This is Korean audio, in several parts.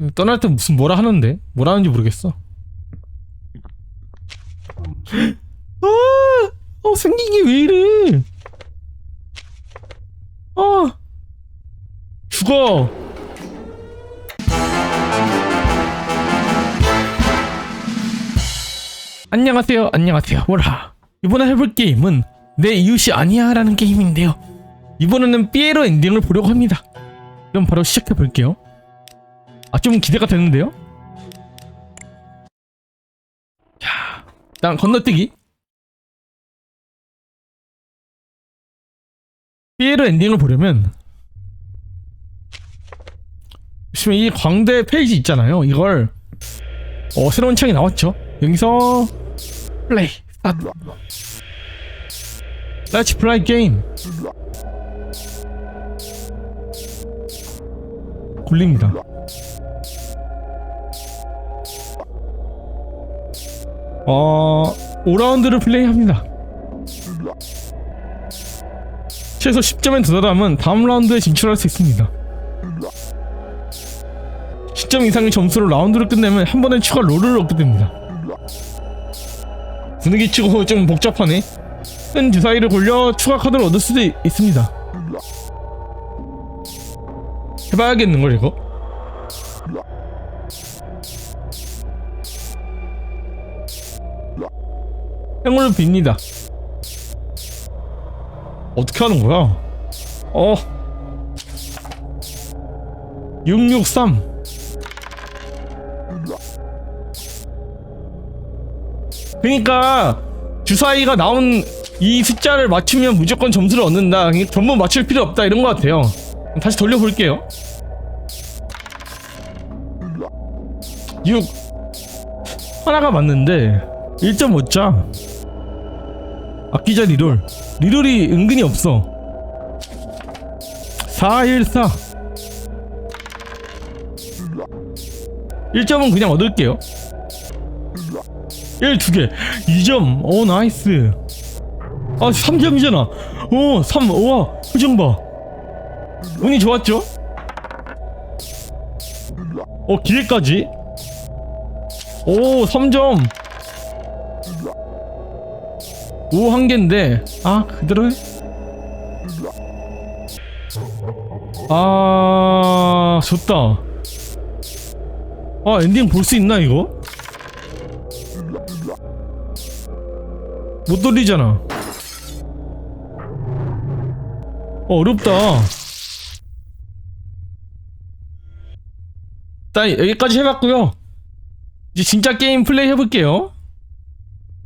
음, 떠날 때 무슨 뭐라 하는데? 뭐라 하는지 모르겠어. 아, 어, 생긴 게 왜 이래? 아, 죽어. 안녕하세요, 안녕하세요. 뭐라? 이번에 해볼 게임은 내 이웃이 아니야라는 게임인데요. 이번에는 삐에로 엔딩을 보려고 합니다. 그럼 바로 시작해 볼게요. 아, 좀 기대가 되는데요? 자, 일단 건너뛰기. 삐에로 엔딩을 보려면 보시면 이 광대 페이지 있잖아요. 이걸 어, 새로운 창이 나왔죠. 여기서 플레이 스타트. Let's play. 굴립니다. 어, 5라운드를 플레이합니다. 최소 10점에 도달하면 다음 라운드에 진출할 수 있습니다. 10점 이상의 점수로 라운드를 끝내면 한 번에 추가 롤을 얻게 됩니다. 분위기 치고 좀 복잡하네. 큰 주사위를 굴려 추가 카드를 얻을 수도 있, 있습니다. 해봐야겠는 걸 이거. 행운을 빕니다. 어떻게 하는 거야? 어. 663. 그러니까 주사위가 나온 이 숫자를 맞추면 무조건 점수를 얻는다. 그러니까 전부 맞출 필요 없다 이런 것 같아요. 다시 돌려볼게요. 6 하나가 맞는데 1.5자 아끼자 리롤. 리롤이 은근히 없어. 414 1점은 그냥 얻을게요. 1 2개. 2점. 오 나이스. 아 3점이잖아. 오 3, 우와. 표정 봐. 운이 좋았죠? 어 기회까지? 오 3점 오한 개인데 아 그대로 해? 아 좋다 아 엔딩 볼 수 있나 이거? 못 돌리잖아 어, 어렵다 일단 여기까지 해봤고요 이제 진짜 게임 플레이 해볼게요.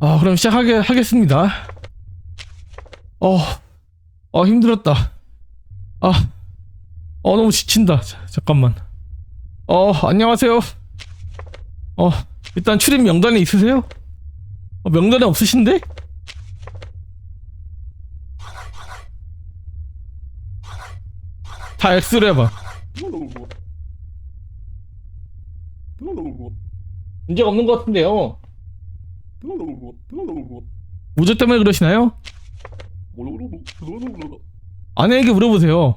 아, 그럼 시작하게 하겠습니다. 어, 어 힘들었다. 아, 어 너무 지친다. 자, 잠깐만. 어, 안녕하세요. 어, 일단 출입 명단에 있으세요? 어, 명단에 없으신데? 다 X로 해봐. 문제가 없는 것 같은데요. 우주 때문에 그러시나요? 아내에게 물어보세요.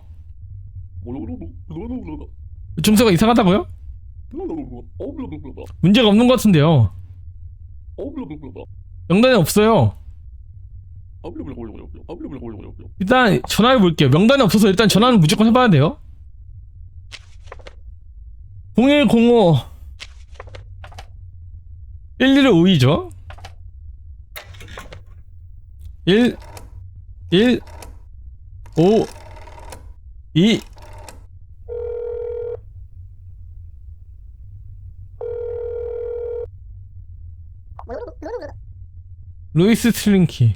증서가 이상하다고요? 문제가 없는 것 같은데요. 명단에 없어요. 일단 전화해 볼게요. 명단에 없어서 일단 전화는 무조건 해봐야 돼요. 0105 1152죠. 1 1 5 2 루이스 트링키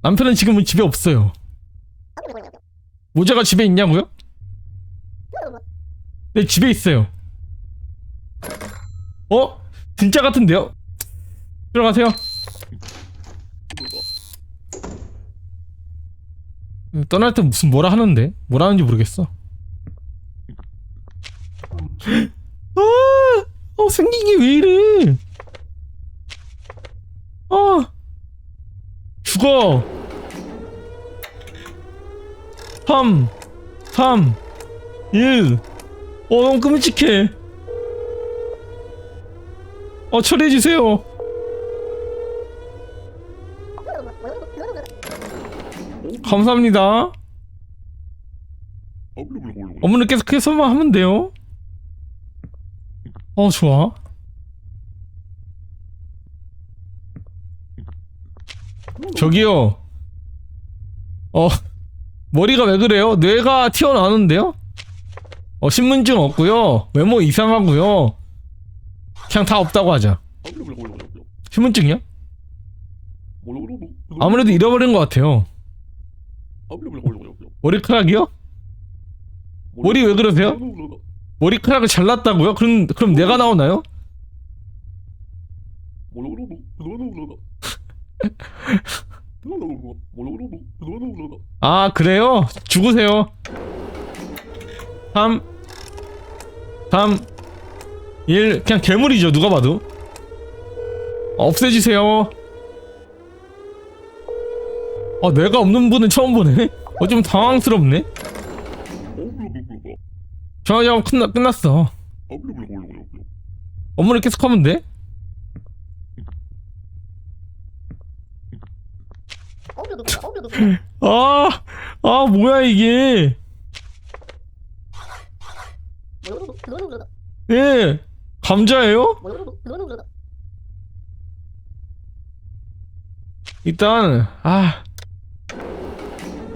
남편은 지금은 집에 없어요. 모자가 집에 있냐고요? 네, 집에 있어요. 어? 진짜 같은데요? 들어가세요. 떠날 때 무슨 뭐라 하는데? 뭐라 하는지 모르겠어. 아, 어, 생긴 게 왜 이래? 아, 죽어. 3, 3, 1. 어 너무 끔찍해 어 처리해 주세요 감사합니다. 어머니 계속 해서만 하면 돼요? 어 좋아. 저기요. 어 머리가 왜 그래요? 뇌가 튀어나오는데요? 어 신분증 없고요. 외모 이상하고요. 그냥 다 없다고 하자. 신분증이요? 아무래도 잃어버린 것 같아요 머리카락이요? 머리 왜 그러세요? 머리카락을 잘랐다고요? 그럼 그럼 내가 나오나요? 아 그래요? 죽으세요. 3 3 1 그냥 괴물이죠 누가 봐도. 없애주세요 아 내가 없는 분은 처음 보네 어좀 당황스럽네 작업 끝나, 끝났어 업무를 계속 하면 돼? 아, 아 뭐야 이게 예 감자예요? 일단 아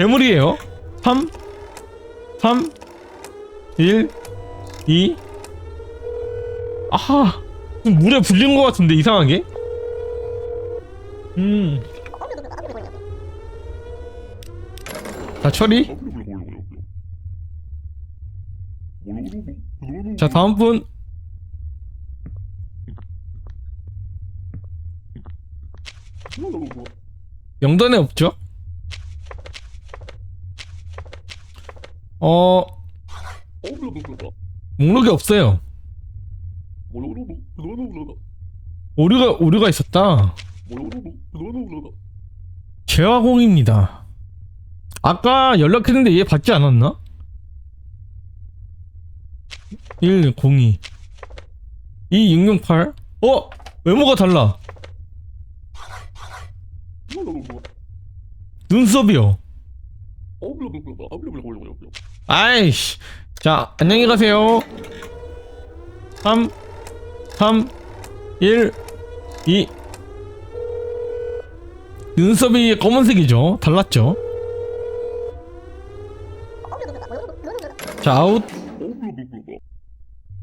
괴물이에요. 3 3 1 2 아하 좀 물에 불린 것 같은데 이상하게? 음자 처리. 자 다음 분. 영단에 없죠? 어 목록이 없어요. 오류가 오류가 있었다. 재화공입니다. 아까 연락했는데 얘 받지 않았나? 102 2668 어? 외모가 달라. 눈썹이요 아이씨. 자 안녕히 가세요. 3 3 1 2 눈썹이 검은색이죠? 달랐죠? 자 아웃.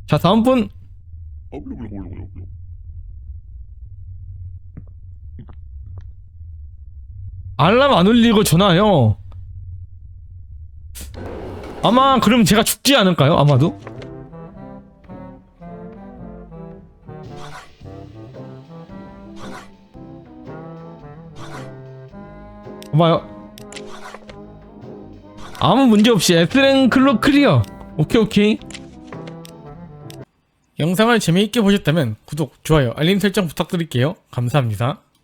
자 다음 분. 알람 안 울리고 전화요 아마 그럼 제가 죽지 않을까요? 아마도? 봐요. 아무 문제 없이 에스랭 클로 클리어 오케이 오케이. 영상을 재미있게 보셨다면 구독, 좋아요, 알림 설정 부탁드릴게요. 감사합니다.